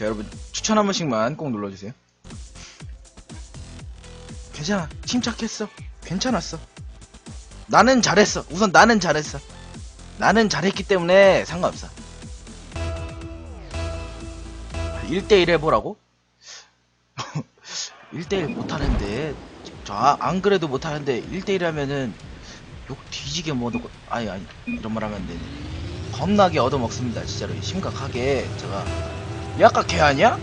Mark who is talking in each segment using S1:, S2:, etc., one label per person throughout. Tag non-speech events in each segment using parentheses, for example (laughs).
S1: 자, 여러분, 추천 한 번씩만 꼭 눌러주세요. 괜찮아. 침착했어. 괜찮았어. 나는 잘했어. 우선 나는 잘했어. 나는 잘했기 때문에 상관없어. 1대1 해보라고? (laughs) 1대1 못하는데, 저, 아, 안 그래도 못하는데, 1대1 하면은, 욕 뒤지게 먹고, 아니, 아니, 이런 말 하면 안 되네. 겁나게 얻어먹습니다, 진짜로. 심각하게, 제가. 얘 아까 걔 아니야?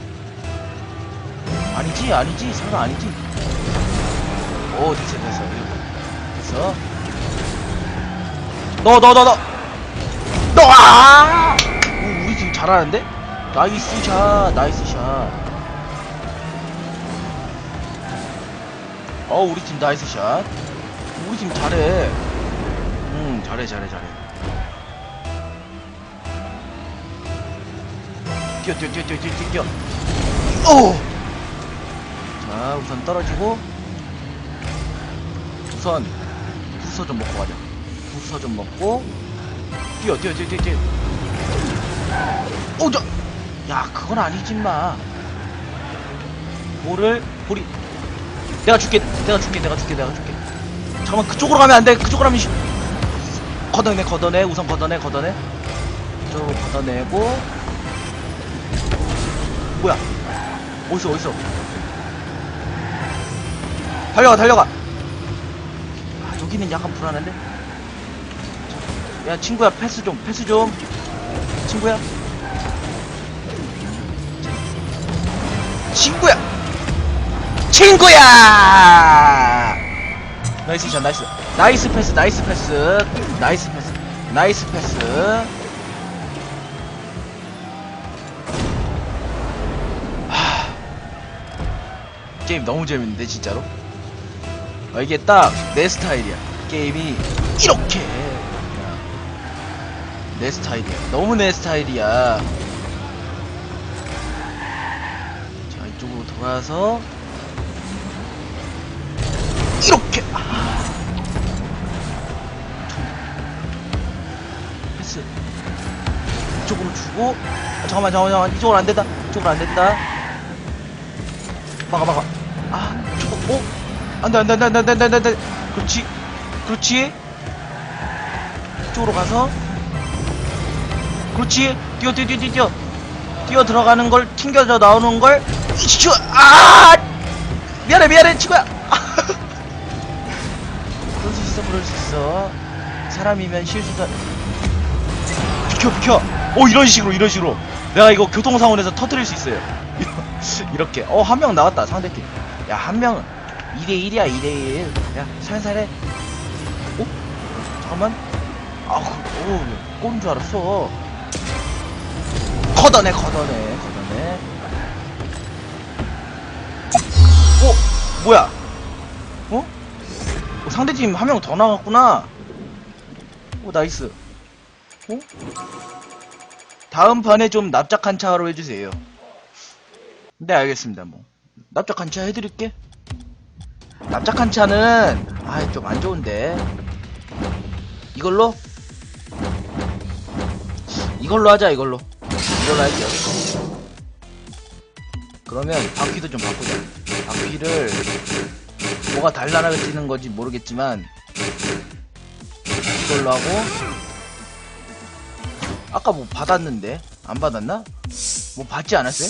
S1: 아니지, 아니지, 설마 아니지. 오, 됐어, 됐어. 됐어. 너, 너, 너, 너! 너, 아! 오, 우리 지금 잘하는데? 나이스 샷, 나이스 샷. 어, 우리 팀 나이스 샷. 우리 팀 잘해. 응, 잘해, 잘해, 잘해. 뛰어, 뛰어, 뛰어, 뛰어, 뛰어, 뛰어. 오! 자, 우선 떨어지고. 우선, 부서 좀 먹고 가자. 부서 좀 먹고. 뛰어, 뛰어, 뛰어, 뛰어, 뛰어. 오, 저! 야, 그건 아니지, 마. 볼을, 볼이. 내가 줄게, 내가 줄게, 내가 줄게, 내가 줄게. 잠깐만, 그쪽으로 가면 안 돼. 그쪽으로 가면, 씨. 걷어내, 걷어내. 우선 걷어내, 걷어내. 이쪽으로 걷어내고. 뭐야? 어딨어, 어딨어? 달려가, 달려가! 아, 여기는 약간 불안한데? 야, 친구야, 패스 좀, 패스 좀. 친구야. 친구야! 친구야! 나이스 샷, 나이스. 나이스 패스, 나이스 패스. 나이스 패스. 나이스 패스. 게임 너무 재밌는데, 진짜로? 아, 이게 딱 내 스타일이야. 게임이 이렇게. 그냥 내 스타일이야. 너무 내 스타일이야. 자, 이쪽으로 돌아서 이렇게. 아. 패스. 이쪽으로 주고. 아, 잠깐만, 잠깐만, 잠깐만. 이쪽으로 안 된다. 이쪽으로 안 된다. 막아, 막아. 어? 안 돼, 안 돼, 안 돼, 안 돼, 안 돼, 안 돼, 안 돼. 그렇지. 그렇지. 이쪽으로 가서. 그렇지. 뛰어, 뛰어, 뛰어, 뛰어, 뛰어. 들어가는 걸 튕겨져 나오는 걸. 이치, 아! 미안해, 미안해, 친구야. (laughs) 그럴 수 있어, 그럴 수 있어. 사람이면 실수다. 비켜, 비켜. 오, 이런 식으로, 이런 식으로. 내가 이거 교통상원에서 터뜨릴 수 있어요. (laughs) 이렇게. 어, 한 명 나왔다, 상대팀. 야, 한 명은. 2대1이야, 2대1. 야, 살살해. 어? 잠깐만. 아, 그, 오, 꼰줄 알았어. 걷어내, 걷어내, 걷어내. 어? 뭐야? 어? 어, 상대팀 한 명 더 나갔구나. 오, 나이스. 어? 다음 판에 좀 납작한 차로 해주세요. 네, 알겠습니다, 뭐. 납작한 차 해드릴게. 납작한 차는, 아, 좀 안 좋은데. 이걸로? 이걸로 하자, 이걸로. 이걸로 할게요. 그러면 바퀴도 좀 바꾸자. 바퀴를, 뭐가 뛰는 건지 모르겠지만, 이걸로 하고, 아까 뭐 받았는데? 안 받았나? 뭐 받지 않았어요?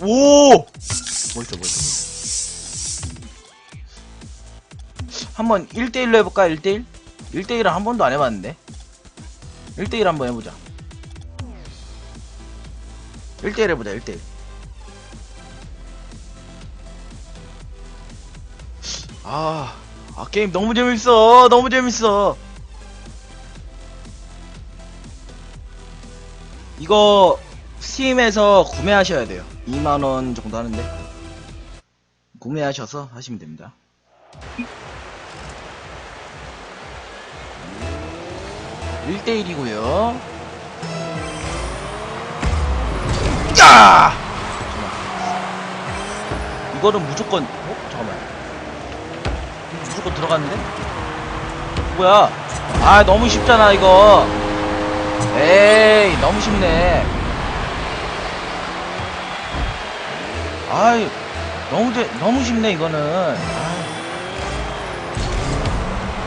S1: 오! 멋있어, 멋 한번 1대1로 해볼까? 1대1? 1대1은 한 번도 안 해봤는데. 1대1 한번 해보자. 1대1 해보자, 1대1. 아, 아, 게임 너무 재밌어. 너무 재밌어. 이거 스팀에서 구매하셔야 돼요. 2만원 정도 하는데. 구매하셔서 하시면 됩니다. 일대일이고요 야! 잠깐만. 이거는 무조건, 어? 잠깐만. 무조건 들어갔는데? 뭐야? 아, 너무 쉽잖아, 이거. 에이, 너무 쉽네. 아이, 너무, 돼- 너무 쉽네, 이거는. 아이.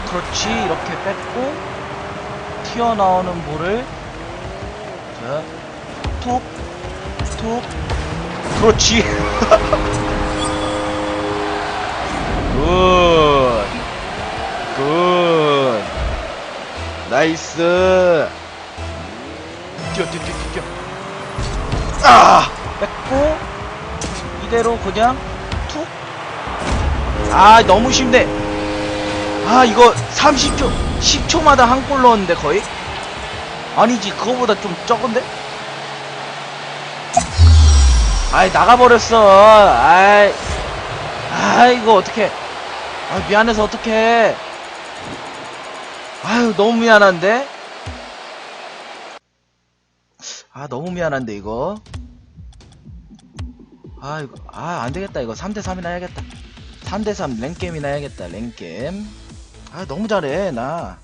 S1: 그렇지, 이렇게 뺐고, 튀어나오는 볼을, 자, 톡, 톡, 그렇지. (laughs) 굿, 굿, 나이스. 뛰어, 뛰어, 뛰어, 뛰어. 아! 뺐고, 이대로 그냥 툭. 아, 너무 쉽네. 아, 이거 30초, 10초마다 한 골 넣었는데, 거의? 아니지, 그거보다 좀 적은데? 아이, 나가버렸어. 아이, 아, 이거 어떡해. 아, 미안해서 어떡해. 아유, 너무 미안한데? 아, 너무 미안한데, 이거. 아, 이거, 아, 안 되겠다. 이거 3대3이나 해야겠다. 3대3 랭게임이나 해야겠다. 랭게임. 아, 너무 잘해, 나.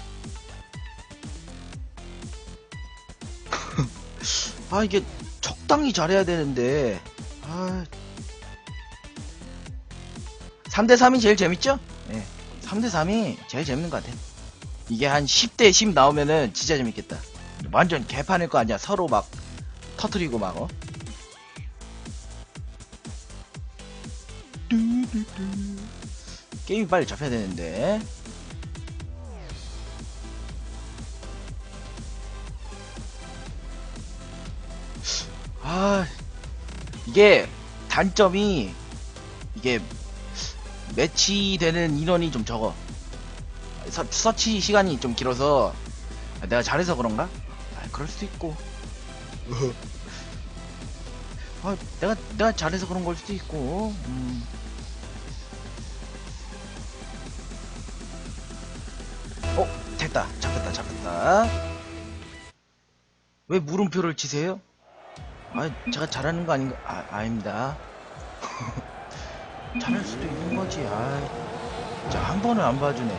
S1: (laughs) 아, 이게 적당히 잘해야 되는데. 아. 3대 3이 제일 재밌죠? 예. 3대 3이 제일 재밌는 것 같아. 이게 한 10대 10 나오면은 진짜 재밌겠다. 완전 개판일 거 아니야. 서로 막 터트리고 막, 어? 게임이 빨리 잡혀야 되는데. 아, 이게 단점이 이게 매치되는 인원이 좀 적어. 서, 서치 시간이 좀 길어서 아, 내가 잘해서 그런가? 아, 그럴 수도 있고. (laughs) 아, 내가 내가 잘해서 그런 걸 수도 있고. 음. 어, 됐다. 잡혔다. 잡혔다. 왜 물음표를 치세요? 아, 제가 잘하는 거 아닌가? 아, 아닙니다. (laughs) 잘할 수도 있는 거지. 아, 자, 한 번을 안 봐주네.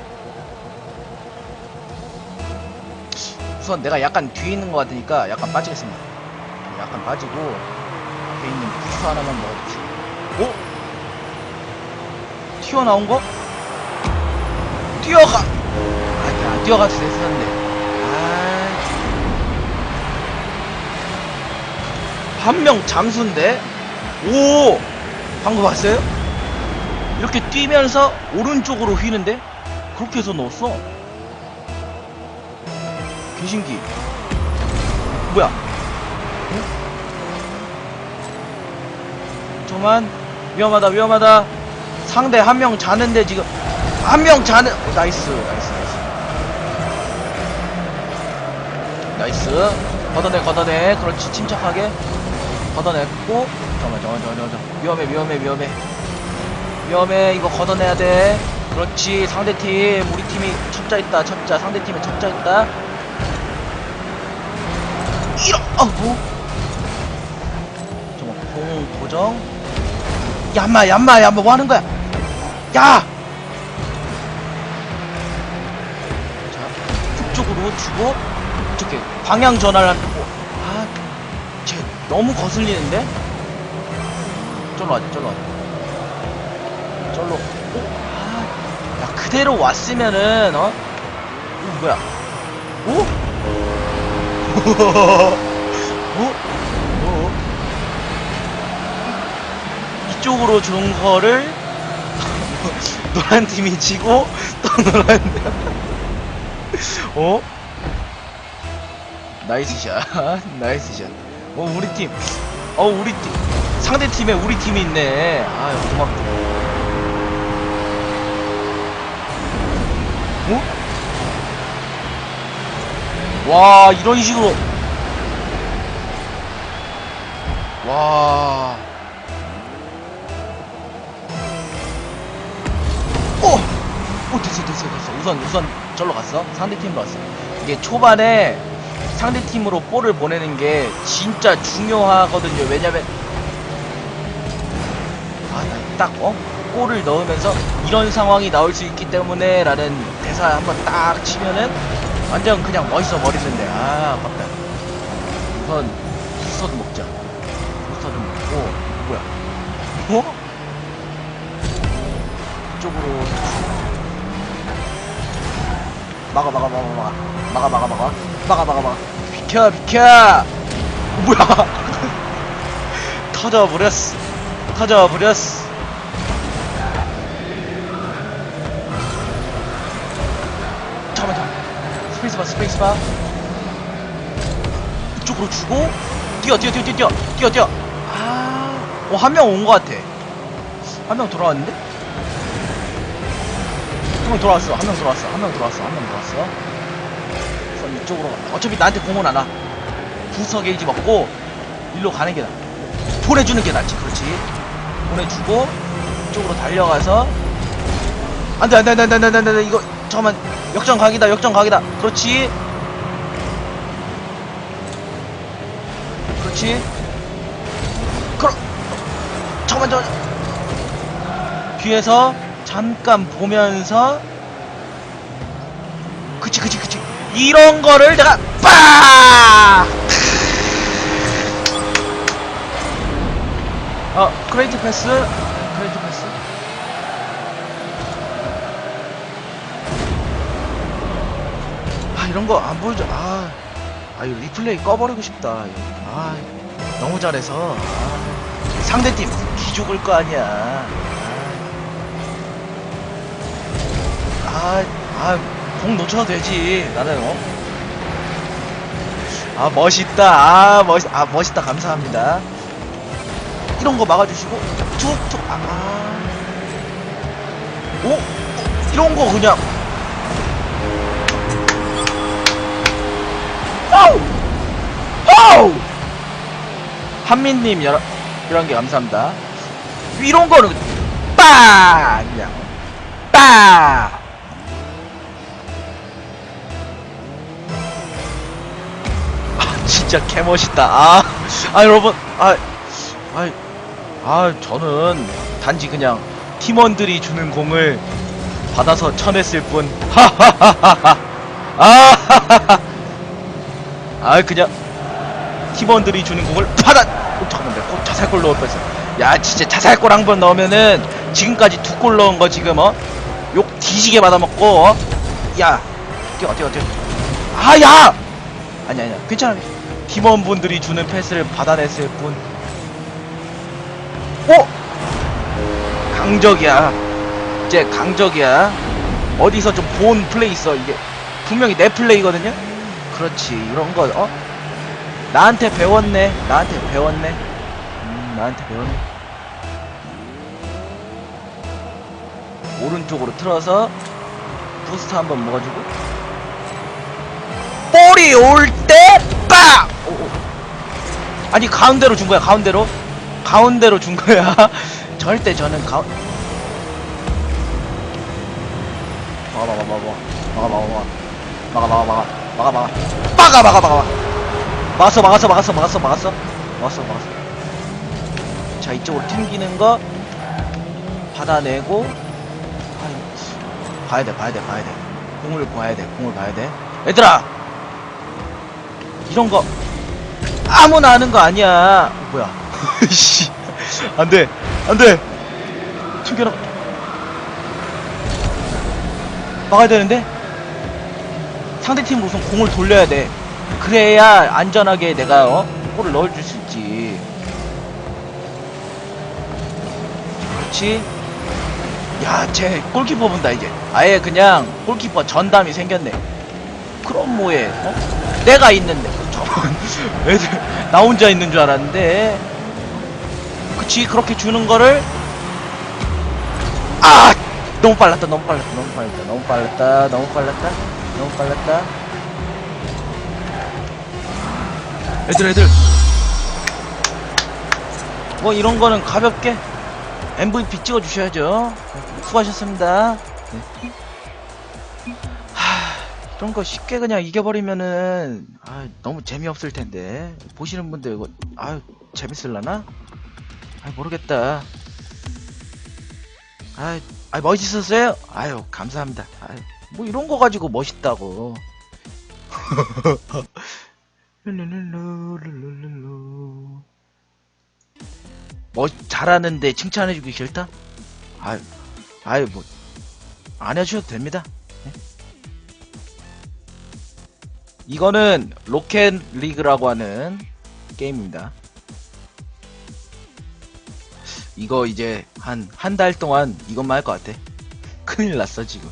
S1: 우선 내가 약간 뒤에 있는 것 같으니까 약간 빠지겠습니다. 약간 빠지고 앞에 있는 부스 하나만 먹어보지. 오? 튀어나온 거? 뛰어가! 아니, 안 뛰어가도 됐었는데. 아. 한 명 잠수인데? 오! 방금 봤어요? 이렇게 뛰면서 오른쪽으로 휘는데? 그렇게 해서 넣었어. 개신기. 뭐야? 응? 저만 위험하다 위험하다. 상대 한 명 자는데 지금 한 명 자는 어, 나이스 나이스 나이스 나이스 걷어내 걷어내 그렇지 침착하게 걷어냈고 잠깐만 잠깐만 잠깐만 잠깐만. 위험해 위험해 위험해. 위험해 이거 걷어내야 돼. 그렇지 상대팀. 우리 팀이 첩자 있다 첩자. 상대팀에 첩자 있다. 이런 어우 잠깐 공 고정. 얌마 얌마 얌마 뭐 하는 거야? 야! 자 북쪽으로 주고 이렇게 방향 전환을 너무 거슬리는데 쫄로 와자 쫄로 와자 쫄로 오? 아, 야 그대로 왔으면은 어? 오 뭐야 오? (laughs) 어? 어? 이쪽으로 준 거를 (laughs) 노란 팀이 지고 또 노란 (laughs) 어? 나이스 샷 나이스 샷 어 우리 팀 어 우리 팀. 상대 팀에 우리 팀이 있네. 아유 고맙다. 어? 와 이런 식으로. 와. 오! 오 됐어 됐어 됐어. 우선 우선 절로 갔어. 상대팀으로 왔어. 이게 초반에 상대 팀으로 볼을 보내는 게 진짜 중요하거든요. 왜냐면 아딱 어? 골을 넣으면서 이런 상황이 나올 수 있기 때문에 라는 대사 한번 딱 치면은 완전 그냥 멋있어 버리는데 아 아깝다 우선 부스터도 먹자 부스터도 먹고 뭐야 어? 이쪽으로 막아 막아 막아 막아. 막아 막아 막아. 막아 막아 막아. 비켜 비켜! 어, 뭐야? (laughs) 터져버렸어. 터져버렸어. 잠깐만 잠깐만. 스페이스바 스페이스바 이쪽으로 주고 뛰어 뛰어 뛰어 뛰어 뛰어 뛰어 뛰어. 아어한 명 온 것 같아. 한 명 돌아왔는데 한명 돌아왔어. 한 명 돌아왔어. 한 명 돌아왔어. 한 명 돌아왔어. 그래서 이쪽으로 가. 어차피 나한테 공은 안와. 부서 게이지 먹고 일로 가는 게 나아 보내주는 게 낫지. 그렇지. 보내주고 이쪽으로 달려가서 안돼 안돼 안돼 안돼 안돼 안돼. 이거 잠깐만. 역전 각이다. 역전 각이다. 그렇지. 그렇지. 그럼 잠깐만 잠깐만 뒤에서 잠깐 보면서 그치 그치 그치. 이런 거를 내가 빡! 어 크레이트 패스. 크레이트 패스. 아 이런 거 안 보여줘. 아, 아 이거 리플레이 꺼버리고 싶다. 아 너무 잘해서. 아, 상대팀 기죽을 거 아니야 아, 아, 공 놓쳐도 되지. 나는, 어? 아, 멋있다. 아, 멋, 아, 멋있다. 감사합니다. 이런 거 막아주시고, 툭, 툭, 아, 아. 오? 어, 이런 거 그냥. 와우! 와우! 한민님, 여러, 이런 게 감사합니다. 이런 거는, 빡! 그냥. 빡! 진짜 개멋있다. 아, 아, 여러분, 아, 아, 아, 저는 단지 그냥 팀원들이 주는 공을 받아서 쳐냈을 뿐. 하하하하하. 아, 아, 그냥 팀원들이 주는 공을 받아. 어, 잠깐만, 꼭 자살골 넣을 뻔했어. 야, 진짜 자살골 한 번 넣으면은 지금까지 두 골 넣은 거 지금 어? 욕 뒤지게 받아먹고 어? 야, 뛰어, 뛰어, 뛰어. 아, 야! 아니 아니야 괜찮아 팀원분들이 주는 패스를 받아냈을 뿐 오! 강적이야 이제 강적이야 어디서 좀 본 플레이 있어 이게 분명히 내 플레이거든요 그렇지 이런 거 어? 나한테 배웠네 나한테 배웠네 음 나한테 배웠네 오른쪽으로 틀어서 부스트 한번 먹어주고 볼이 올때 빡! 오, 오. 아니 가운데로 준 거야 가운데로? 가운데로 준 거야? (laughs) 절대 저는 가운 막아 막아 막아 막아 막아. 막아 막아 막아 막아 막아. 막아 막아 막아 막았어 막았어 막았어 막았어 막았어. 막았어 막았어. 자 이쪽으로 튕기는 거 받아내고. 봐야 돼 봐야 돼 봐야 돼. 공을 봐야 돼 공을 봐야 돼. 얘들아! 이런 거 아무나 하는 거 아니야. 뭐야? (laughs) 씨. 안 돼. 안 돼. 튕겨라 막아야 되는데? 상대팀 우선 공을 돌려야 돼. 그래야 안전하게 내가 어? 골을 넣어줄 수 있지. 그렇지? 야 쟤 골키퍼 본다 이제. 아예 그냥 골키퍼 전담이 생겼네. 그럼 뭐해 어? 내가 있는데 애들 나 혼자 있는 줄 알았는데. 그치 그렇게 주는 거를? 아 너무 빨랐다 너무 빨랐다 너무 빨랐다 너무 빨랐다 너무 빨랐다 너무 빨랐다. 애들 애들. 뭐 이런 거는 가볍게 MVP 찍어 주셔야죠. 수고하셨습니다. 네. 하, 이런 거 쉽게 그냥 이겨버리면은 아, 너무 재미없을 텐데 보시는 분들 이거 아 재밌을라나? 아 모르겠다. 아, 아 멋있었어요? 아유 감사합니다. 아유, 뭐 이런 거 가지고 멋있다고. (laughs) 뭐 잘하는데 칭찬해주기 싫다? 아유, 아유 뭐 안 해주셔도 됩니다. 이거는 로켓 리그라고 하는 게임입니다. 이거 이제 한 한 달 동안 이것만 할 것 같아. 큰일 났어 지금.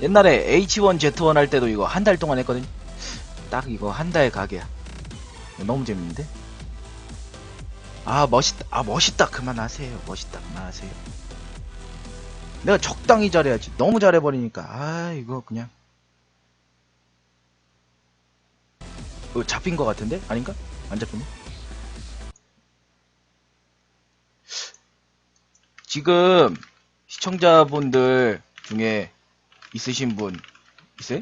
S1: 옛날에 H1 Z1 할 때도 이거 한 달 동안 했거든. 딱 이거 한 달 가게야. 너무 재밌는데? 아 멋있다. 아 멋있다. 그만하세요. 멋있다. 그만하세요. 내가 적당히 잘해야지. 너무 잘해버리니까. 아 이거 그냥. 어, 잡힌 것 같은데? 아닌가? 안 잡혔네? 지금 시청자분들 중에 있으신 분 있어요?